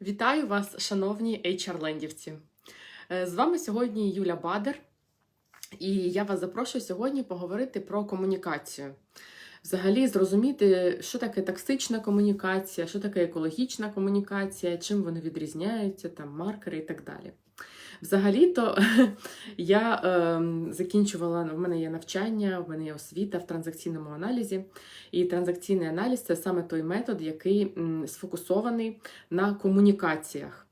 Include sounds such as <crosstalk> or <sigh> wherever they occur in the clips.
Вітаю вас, шановні HR-лендівці. Е, З вами сьогодні Юля Бадер, і я вас запрошую сьогодні поговорити про комунікацію. Взагалі зрозуміти, що таке токсична комунікація, що таке екологічна комунікація, чим вони відрізняються, там маркери і так далі. Взагалі-то <laughs> я е, закінчувала, в мене є навчання, в мене є освіта в транзакційному аналізі. І транзакційний аналіз це саме той метод, який сфокусований на комунікаціях.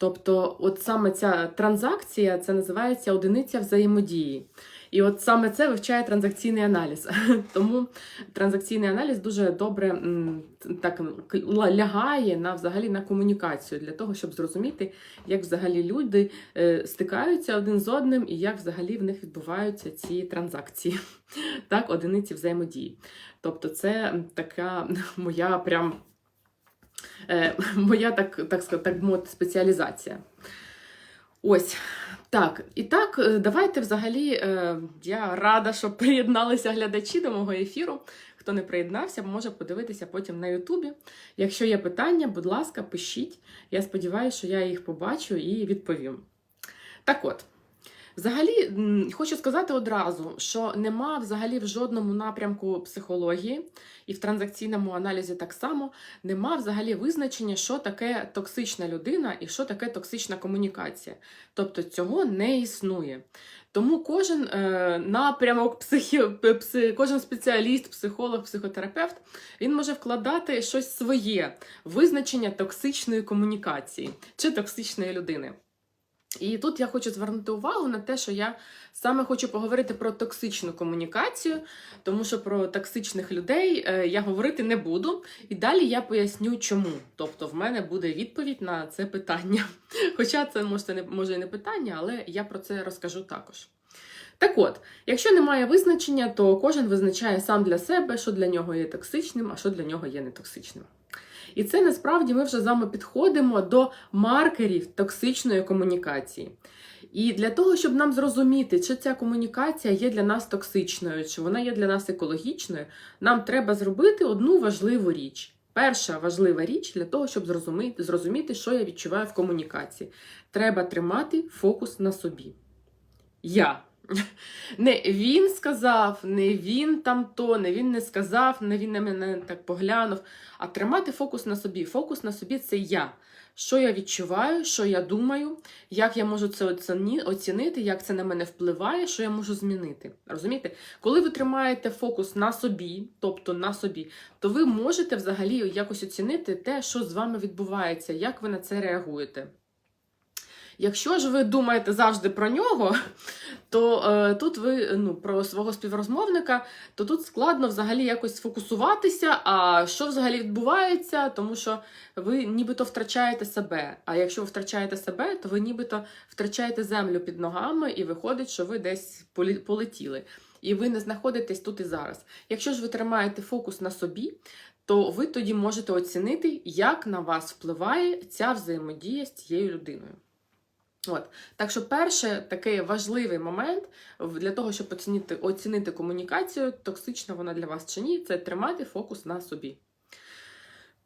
Тобто, от саме ця транзакція це називається одиниця взаємодії. І от саме це вивчає транзакційний аналіз. <laughs> Тому транзакційний аналіз дуже добре так лягає на взагалі на комунікацію для того, щоб зрозуміти, як взагалі люди е, стикаються один з одним і як взагалі в них відбуваються ці транзакції, <laughs> так, одиниці взаємодії. Тобто, це така моя прям е, <laughs> моя так, так сказати, так мовити, спеціалізація. Ось. Так, і так, е, давайте взагалі. е, Я рада, що <laughs> приєдналися глядачі до мого ефіру. Хто не приєднався, може подивитися потім на Ютубі. Якщо є питання, будь ласка, пишіть. Я сподіваюся, що я їх побачу і відповім. Так от, взагалі, хочу сказати одразу, що нема взагалі в жодному напрямку психології, і в транзакційному аналізі так само нема взагалі визначення, що таке токсична людина і що таке токсична комунікація. Тобто цього не існує. Тому кожен е, напрямок, психі, пси, кожен спеціаліст, психолог, психотерапевт, він може вкладати щось своє визначення токсичної комунікації чи токсичної людини. І тут я хочу звернути увагу на те, що я саме хочу поговорити про токсичну комунікацію, тому що про токсичних людей е, я говорити не буду. І далі я поясню, чому. Тобто, в мене буде відповідь на це питання. <laughs> Хоча це може, не, може і не питання, але я про це розкажу також. Так от, якщо немає визначення, то кожен визначає сам для себе, що для нього є токсичним, а що для нього є нетоксичним. І це насправді ми вже з вами підходимо до маркерів токсичної комунікації. І для того, щоб нам зрозуміти, чи ця комунікація є для нас токсичною, чи вона є для нас екологічною, нам треба зробити одну важливу річ. Перша важлива річ для того, щоб зрозуміти, зрозуміти, що я відчуваю в комунікації. Треба тримати фокус на собі. Я. Не він сказав, не він там то, не він не сказав, не він на мене так поглянув. А тримати фокус на собі. Фокус на собі це я. Що я відчуваю, що я думаю, як я можу це оцінити, як це на мене впливає, що я можу змінити. Розумієте? Коли ви тримаєте фокус на собі, тобто на собі, то ви можете взагалі якось оцінити те, що з вами відбувається, як ви на це реагуєте. Якщо ж ви думаєте завжди про нього, то е, тут ви ну, про свого співрозмовника, то тут складно взагалі якось сфокусуватися, а що взагалі відбувається, тому що ви нібито втрачаєте себе. А якщо ви втрачаєте себе, то ви нібито втрачаєте землю під ногами, і виходить, що ви десь полетіли. І ви не знаходитесь тут і зараз. Якщо ж ви тримаєте фокус на собі, то ви тоді можете оцінити, як на вас впливає ця взаємодія з цією людиною. От. Так що перший такий важливий момент для того, щоб оцінити, оцінити комунікацію, токсична вона для вас чи ні, це тримати фокус на собі.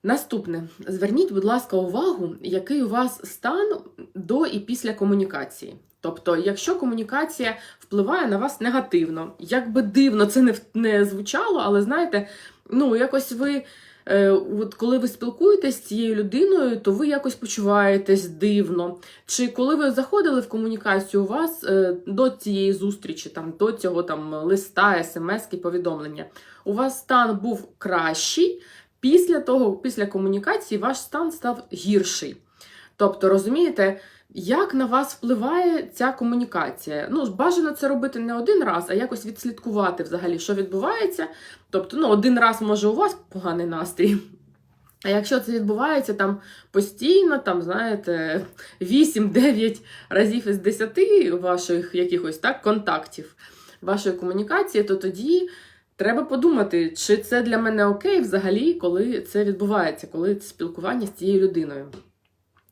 Наступне, зверніть, будь ласка, увагу, який у вас стан до і після комунікації. Тобто, якщо комунікація впливає на вас негативно, як би дивно це не, не звучало, але знаєте, ну якось ви. Е, от коли ви спілкуєтесь з цією людиною, то ви якось почуваєтесь дивно. Чи коли ви заходили в комунікацію, у вас е, до цієї зустрічі, там, до цього там, листа, смс, повідомлення, у вас стан був кращий, після того, після комунікації, ваш стан став гірший. Тобто, розумієте, як на вас впливає ця комунікація? Ну, бажано це робити не один раз, а якось відслідкувати взагалі, що відбувається. Тобто, ну, один раз може у вас поганий настрій. А якщо це відбувається там постійно, там, знаєте, 8-9 разів із 10 ваших якихось так, контактів, вашої комунікації, то тоді треба подумати, чи це для мене окей взагалі, коли це відбувається, коли це спілкування з цією людиною.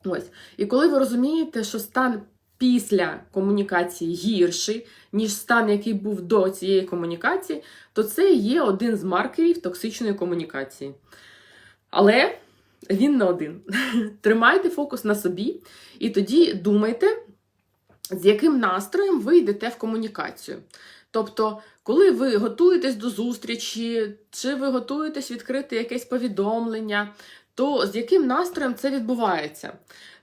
Ось. І коли ви розумієте, що стан після комунікації гірший, ніж стан, який був до цієї комунікації, то це є один з маркерів токсичної комунікації. Але він не один. <laughs> Тримайте фокус на собі, і тоді думайте, з яким настроєм ви йдете в комунікацію. Тобто, коли ви готуєтесь до зустрічі, чи ви готуєтесь відкрити якесь повідомлення, то з яким настроєм це відбувається?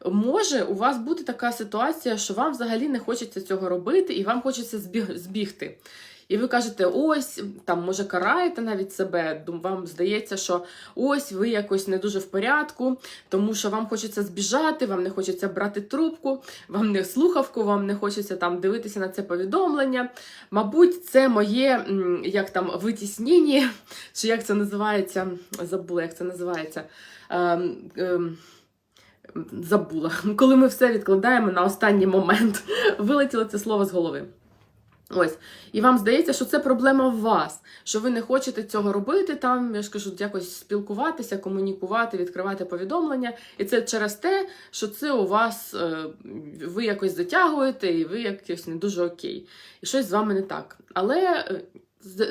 Може у вас бути така ситуація, що вам взагалі не хочеться цього робити, і вам хочеться збіг, збігти. І ви кажете, ось там може караєте навіть себе. Вам здається, що ось ви якось не дуже в порядку, тому що вам хочеться збіжати, вам не хочеться брати трубку, вам не слухавку, вам не хочеться там дивитися на це повідомлення. Мабуть, це моє як там витіснення, чи як це називається? Забула, як це називається. Ем, ем, Забула, коли ми все відкладаємо на останній момент. Вилетіло це слово з голови. Ось, і вам здається, що це проблема в вас, що ви не хочете цього робити, там, я ж кажу, якось спілкуватися, комунікувати, відкривати повідомлення. І це через те, що це у вас е, ви якось затягуєте, і ви якось не дуже окей. І щось з вами не так. Але е,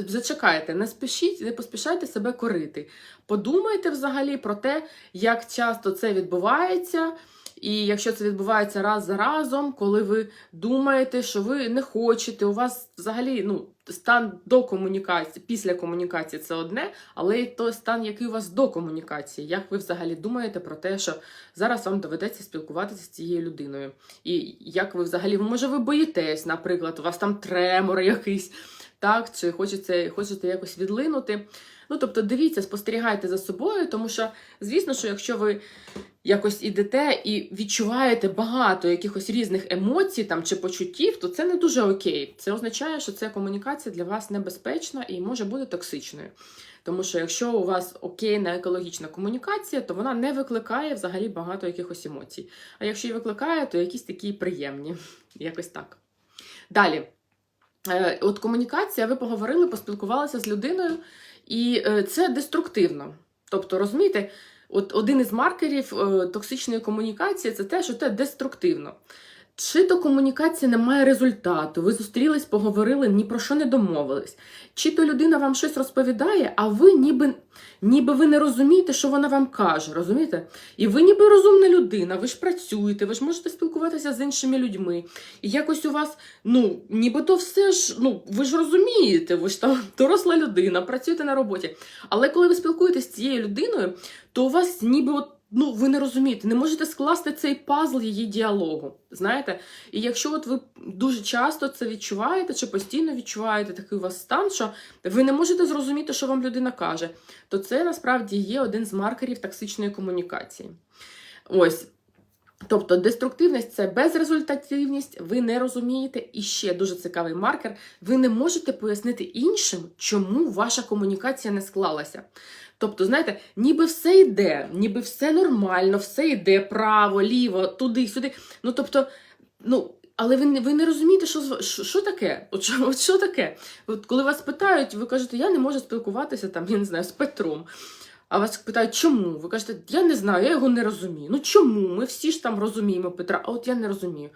зачекайте, не спішіть, не поспішайте себе корити. Подумайте взагалі про те, як часто це відбувається. І якщо це відбувається раз за разом, коли ви думаєте, що ви не хочете, у вас взагалі ну, стан до комунікації, після комунікації це одне, але й той стан, який у вас до комунікації, як ви взагалі думаєте про те, що зараз вам доведеться спілкуватися з цією людиною. І як ви взагалі, може, ви боїтесь, наприклад, у вас там тремор якийсь, так, чи хочеться, хочете якось відлинути. Ну, тобто, дивіться, спостерігайте за собою, тому що, звісно, що якщо ви якось ідете і відчуваєте багато якихось різних емоцій там чи почуттів, то це не дуже окей. Це означає, що ця комунікація для вас небезпечна і може бути токсичною. Тому що якщо у вас окейна екологічна комунікація, то вона не викликає взагалі багато якихось емоцій. А якщо і викликає, то якісь такі приємні. <laughs> Якось так. Далі. Е, От комунікація, ви поговорили, поспілкувалися з людиною, і е, це деструктивно. Тобто, розумієте, от один із маркерів е, токсичної комунікації це те, що це деструктивно. Чи то комунікація не має результату, ви зустрілись, поговорили, ні про що не домовились. Чи то людина вам щось розповідає, а ви ніби, ніби ви не розумієте, що вона вам каже, розумієте? І ви ніби розумна людина, ви ж працюєте, ви ж можете спілкуватися з іншими людьми. І якось у вас, ну, нібито все ж, ну, ви ж розумієте, ви ж там доросла людина, працюєте на роботі. Але коли ви спілкуєтесь з цією людиною, то у вас ніби от Ну, ви не розумієте, не можете скласти цей пазл її діалогу. Знаєте? І якщо от ви дуже часто це відчуваєте, чи постійно відчуваєте такий у вас стан, що ви не можете зрозуміти, що вам людина каже, то це насправді є один з маркерів токсичної комунікації. Ось. Тобто деструктивність це безрезультативність, ви не розумієте, і ще дуже цікавий маркер. Ви не можете пояснити іншим, чому ваша комунікація не склалася. Тобто, знаєте, ніби все йде, ніби все нормально, все йде право, ліво, туди, сюди. Ну тобто, ну. Але ви ви не розумієте, що, що, що таке? От що, от що таке? От коли вас питають, ви кажете, я не можу спілкуватися там, я не знаю, з Петром. А вас питають, чому? Ви кажете, я не знаю, я його не розумію. Ну чому? Ми всі ж там розуміємо Петра, а от я не розумію.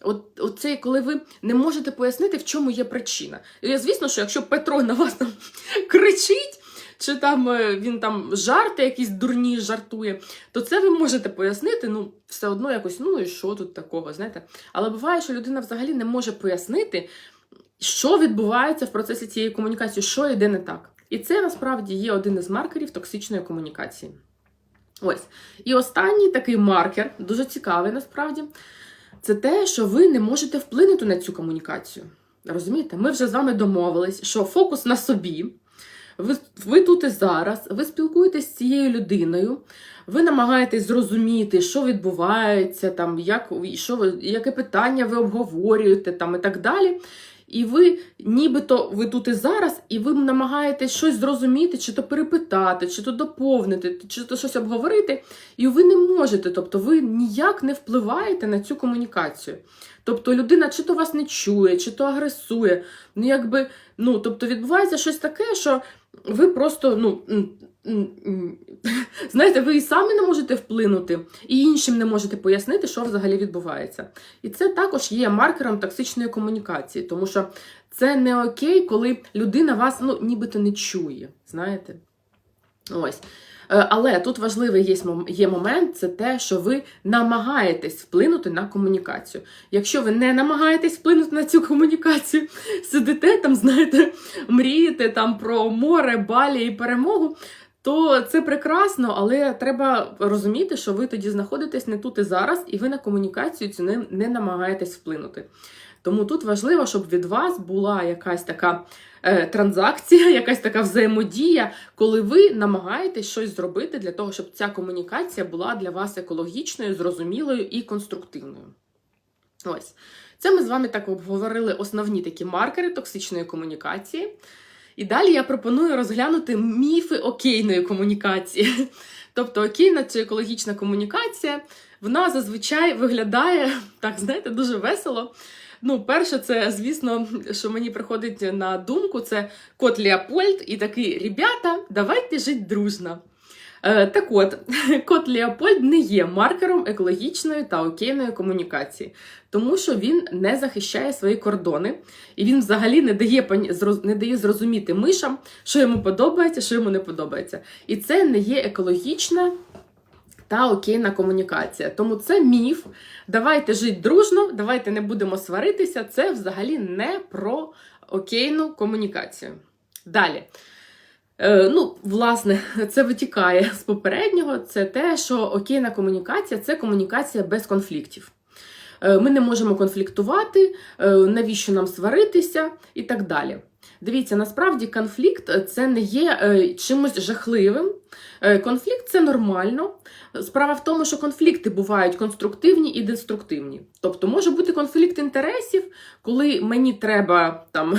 От, от це коли ви не можете пояснити, в чому є причина. І звісно, що якщо Петро на вас там <laughs> кричить, чи там е, він там жарти якісь дурні жартує, то це ви можете пояснити, ну, все одно якось, ну і що тут такого, знаєте. Але буває, що людина взагалі не може пояснити, що відбувається в процесі цієї комунікації, що йде не так. І це насправді є один із маркерів токсичної комунікації. Ось. І останній такий маркер, дуже цікавий насправді, це те, що ви не можете вплинути на цю комунікацію. Розумієте? Ми вже з вами домовились, що фокус на собі. Ви, ви тут і зараз, ви спілкуєтесь з цією людиною, ви намагаєтесь зрозуміти, що відбувається, там, як, що яке питання ви обговорюєте там, і так далі. І ви нібито ви тут і зараз, і ви намагаєтесь щось зрозуміти, чи то перепитати, чи то доповнити, чи то щось обговорити, і ви не можете, тобто ви ніяк не впливаєте на цю комунікацію. Тобто людина чи то вас не чує, чи то агресує. Ну, якби, ну, тобто відбувається щось таке, що ви просто, ну, <laughs> знаєте, ви і самі не можете вплинути, і іншим не можете пояснити, що взагалі відбувається. І це також є маркером токсичної комунікації, тому що це не окей, коли людина вас ну, нібито не чує. Знаєте? Ось. Е, Але тут важливий є, є момент, це те, що ви намагаєтесь вплинути на комунікацію. Якщо ви не намагаєтесь вплинути на цю комунікацію, <laughs> сидите там, знаєте, мрієте там про море, балі і перемогу, то це прекрасно, але треба розуміти, що ви тоді знаходитесь не тут і зараз, і ви на комунікацію цю не, не намагаєтесь вплинути. Тому тут важливо, щоб від вас була якась така транзакція, <laughs> якась така взаємодія, коли ви намагаєтесь щось зробити для того, щоб ця комунікація була для вас екологічною, зрозумілою і конструктивною. Ось. Це ми з вами так обговорили основні такі маркери токсичної комунікації. І далі я пропоную розглянути міфи окейної комунікації. <laughs> Тобто окейна чи екологічна комунікація, вона зазвичай виглядає, так, знаєте, дуже весело. Ну, перше, це, звісно, що мені приходить на думку, це кот Леопольд і такий: ребята, давайте жити дружно. Е, так от, <laughs> кот Леопольд не є маркером екологічної та окейної комунікації, тому що він не захищає свої кордони, і він взагалі не дає, не дає зрозуміти мишам, що йому подобається, що йому не подобається. І це не є екологічна та окейна комунікація. Тому це міф. Давайте жити дружно, давайте не будемо сваритися. Це взагалі не про окейну комунікацію. Далі. Е, ну, власне, <laughs> це витікає з попереднього. Це те, що окейна комунікація це комунікація без конфліктів. Е, Ми не можемо конфліктувати, е, навіщо нам сваритися і так далі. Дивіться, насправді конфлікт е, це не є е, чимось жахливим. Е, Конфлікт це нормально. Справа в тому, що конфлікти бувають конструктивні і деструктивні. Тобто може бути конфлікт інтересів, коли мені треба там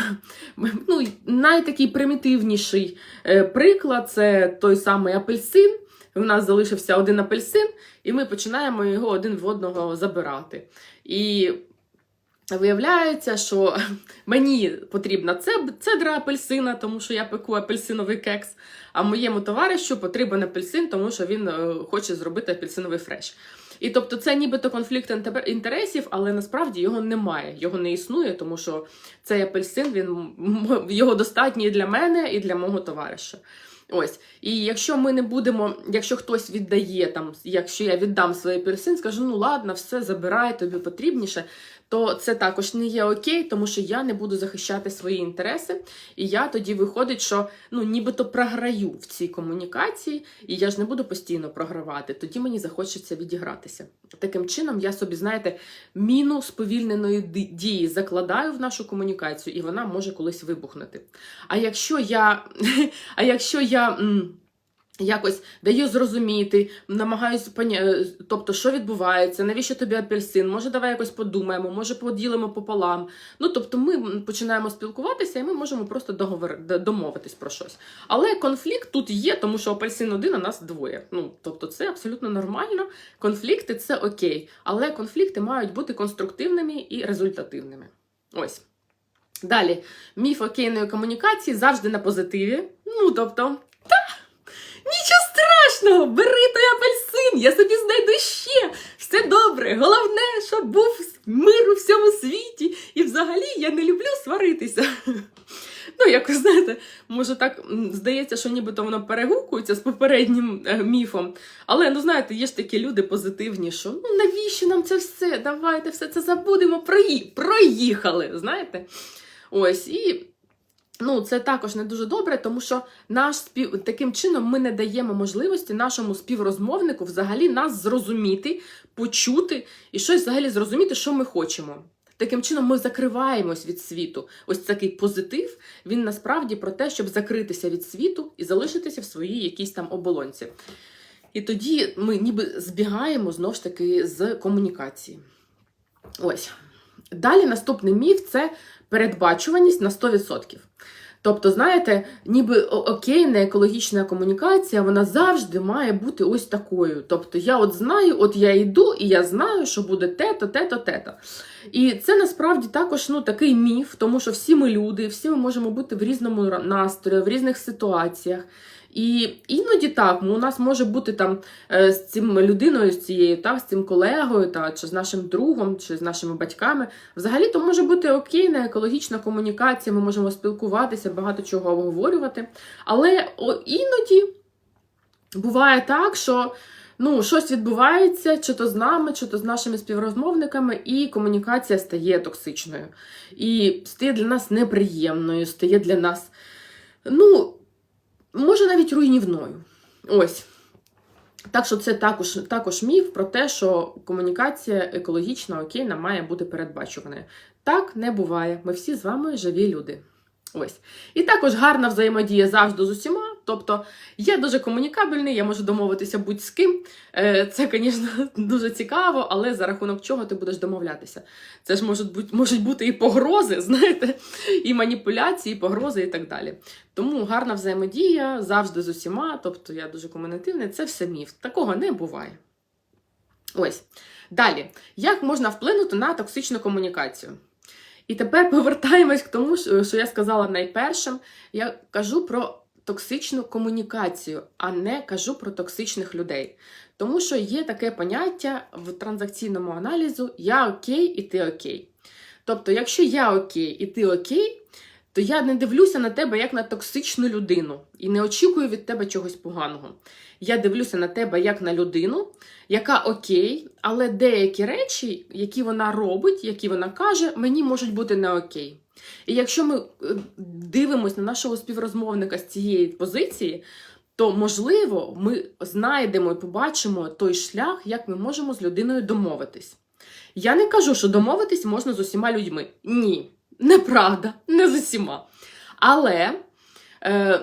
<laughs> ну, найтакий примітивніший приклад це той самий апельсин. У нас залишився один апельсин, і ми починаємо його один в одного забирати. І виявляється, що <laughs> мені потрібна цедра апельсина, тому що я пеку апельсиновий кекс, а моєму товаришу потрібен апельсин, тому що він е, хоче зробити апельсиновий фреш. І тобто це нібито конфлікт інтересів, але насправді його немає, його не існує, тому що цей апельсин він його достатній для мене і для мого товариша. Ось, і якщо ми не будемо, якщо хтось віддає там, якщо я віддам свій апельсин, скажу, ну ладно, все забирай, тобі потрібніше, то це також не є окей, тому що я не буду захищати свої інтереси, і я тоді виходить, що ну нібито програю в цій комунікації, і я ж не буду постійно програвати. Тоді мені захочеться відігратися. Таким чином, я собі, знаєте, міну сповільненої дії закладаю в нашу комунікацію, і вона може колись вибухнути. А якщо я, <laughs> а якщо я. Якось даю зрозуміти, намагаюсь поня... е, тобто, що відбувається, навіщо тобі апельсин? Може, давай якось подумаємо, може поділимо пополам. Ну, тобто, ми починаємо спілкуватися, і ми можемо просто договор... домовитись про щось. Але конфлікт тут є, тому що апельсин один, а нас двоє. Ну, тобто, це абсолютно нормально. Конфлікти це окей, але конфлікти мають бути конструктивними і результативними. Ось. Далі, міф окейної комунікації завжди на позитиві. Ну, тобто, та, нічого страшного, бери той апельсин, я собі знайду ще. Все добре. Головне, щоб був мир у всьому світі. І взагалі я не люблю сваритися. <laughs> Ну, якось знаєте, може так здається, що нібито воно перегукується з попереднім е, міфом. Але ну знаєте, є ж такі люди позитивні, що ну навіщо нам це все? Давайте все це забудемо. Проїхали. Знаєте? Ось і. Ну, це також не дуже добре, тому що наш спів таким чином ми не даємо можливості нашому співрозмовнику взагалі нас зрозуміти, почути і щось взагалі зрозуміти, що ми хочемо. Таким чином ми закриваємось від світу. Ось такий позитив, він насправді про те, щоб закритися від світу і залишитися в своїй якійсь там оболонці. І тоді ми ніби збігаємо знову ж таки з комунікації. Ось. Далі наступний міф це передбачуваність на 100%. Тобто, знаєте, ніби окей, не екологічна комунікація, вона завжди має бути ось такою. Тобто, я от знаю, от я йду, і я знаю, що буде те-то, те-то, те-то. І це насправді також ну, такий міф, тому що всі ми люди, всі ми можемо бути в різному настрої, в різних ситуаціях. І іноді так, ну, у нас може бути там е, з цим людиною, з цією, так, з цим колегою, та, чи з нашим другом, чи з нашими батьками. Взагалі то може бути окейна екологічна комунікація, ми можемо спілкуватися, багато чого обговорювати. Але іноді буває так, що ну, щось відбувається, чи то з нами, чи то з нашими співрозмовниками, і комунікація стає токсичною. І стає для нас неприємною, стає для нас, ну, може навіть руйнівною. Ось. Так що це також, також міф про те, що комунікація екологічна, окейна, має бути передбачуваною. Так не буває. Ми всі з вами живі люди. Ось. І також гарна взаємодія завжди з усіма. Тобто я дуже комунікабельний, я можу домовитися будь з ким. Е, Це, звісно, <laughs> дуже цікаво, але за рахунок чого ти будеш домовлятися? Це ж можуть бути, можуть бути і погрози, <laughs> знаєте, і маніпуляції, і погрози, і так далі. Тому гарна взаємодія завжди з усіма, тобто я дуже комунікативний, це все міф. Такого не буває. Ось. Далі, як можна вплинути на токсичну комунікацію? І тепер повертаємось к тому, що я сказала найпершим. Я кажу про токсичну комунікацію, а не кажу про токсичних людей. Тому що є таке поняття в транзакційному аналізу я окей і ти окей. Тобто, якщо я окей і ти окей, то я не дивлюся на тебе як на токсичну людину і не очікую від тебе чогось поганого. Я дивлюся на тебе як на людину, яка окей, але деякі речі, які вона робить, які вона каже, мені можуть бути не окей. І якщо ми е, дивимося на нашого співрозмовника з цієї позиції, то можливо ми знайдемо і побачимо той шлях, як ми можемо з людиною домовитись. Я не кажу, що домовитись можна з усіма людьми. Ні, неправда, не з усіма. Але е,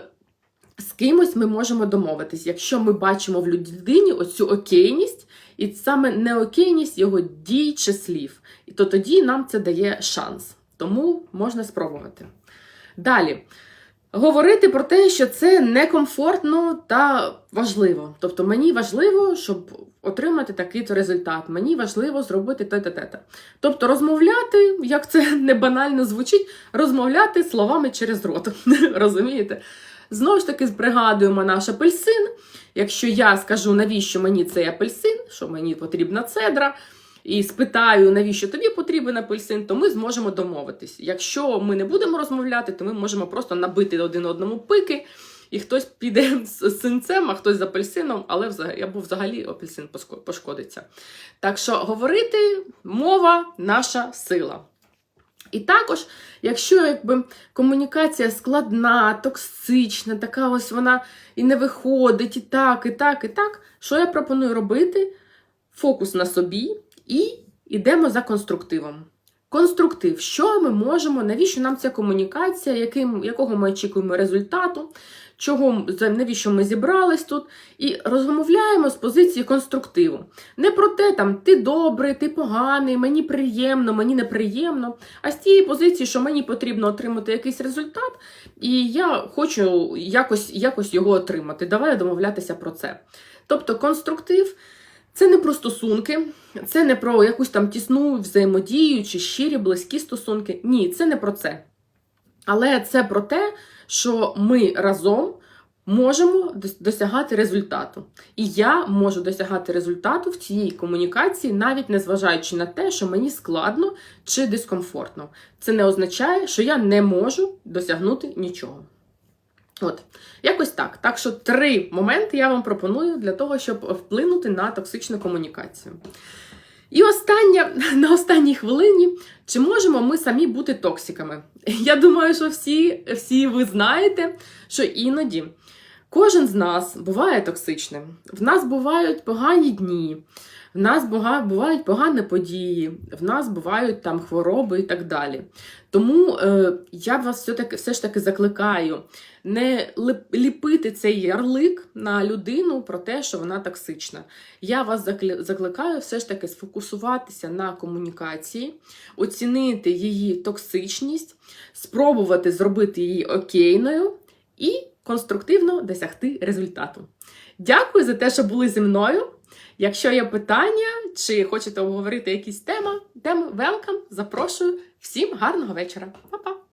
з кимось ми можемо домовитись, якщо ми бачимо в людині оцю окейність, і саме неокейність його дій чи слів. То тоді нам це дає шанс. Тому можна спробувати. Далі. Говорити про те, що це некомфортно та важливо. Тобто мені важливо, щоб отримати такий-то результат. Мені важливо зробити те-те-те. Тобто розмовляти, як це не банально звучить, розмовляти словами через рот. <laughs> Розумієте? Знову ж таки, пригадуємо наш апельсин. Якщо я скажу, навіщо мені цей апельсин, що мені потрібна цедра, і спитаю, навіщо тобі потрібен апельсин, то ми зможемо домовитись. Якщо ми не будемо розмовляти, то ми можемо просто набити один одному пики, і хтось піде з синцем, а хтось з апельсином, але взагалі, або взагалі апельсин пошкодиться. Так що говорити мова наша сила. І також, якщо якби комунікація складна, токсична, така ось вона і не виходить, і так, і так, і так, що я пропоную робити? Фокус на собі і йдемо за конструктивом. Конструктив, що ми можемо, навіщо нам ця комунікація, яким, якого ми очікуємо результату, чого, навіщо ми зібрались тут, і розмовляємо з позиції конструктиву. Не про те, там, ти добрий, ти поганий, мені приємно, мені неприємно, а з тієї позиції, що мені потрібно отримати якийсь результат, і я хочу якось, якось його отримати. Давай домовлятися про це. Тобто конструктив. Це не про стосунки, це не про якусь там тісну взаємодію чи щирі, близькі стосунки. Ні, це не про це. Але це про те, що ми разом можемо досягати результату. І я можу досягати результату в цій комунікації, навіть незважаючи на те, що мені складно чи дискомфортно. Це не означає, що я не можу досягнути нічого. От, якось так. Так що три моменти я вам пропоную для того, щоб вплинути на токсичну комунікацію. І остання, <laughs> на останній хвилині, чи можемо ми самі бути токсиками? Я думаю, що всі, всі ви знаєте, що іноді кожен з нас буває токсичним. В нас бувають погані дні, в нас бувають погані події, в нас бувають там хвороби і так далі. Тому е, я вас все-таки все ж таки закликаю не ліпити цей ярлик на людину про те, що вона токсична. Я вас закликаю все ж таки сфокусуватися на комунікації, оцінити її токсичність, спробувати зробити її окейною і конструктивно досягти результату. Дякую за те, що були зі мною. Якщо є питання чи хочете обговорити якісь теми, welcome, запрошую. Всім гарного вечора. Па-па!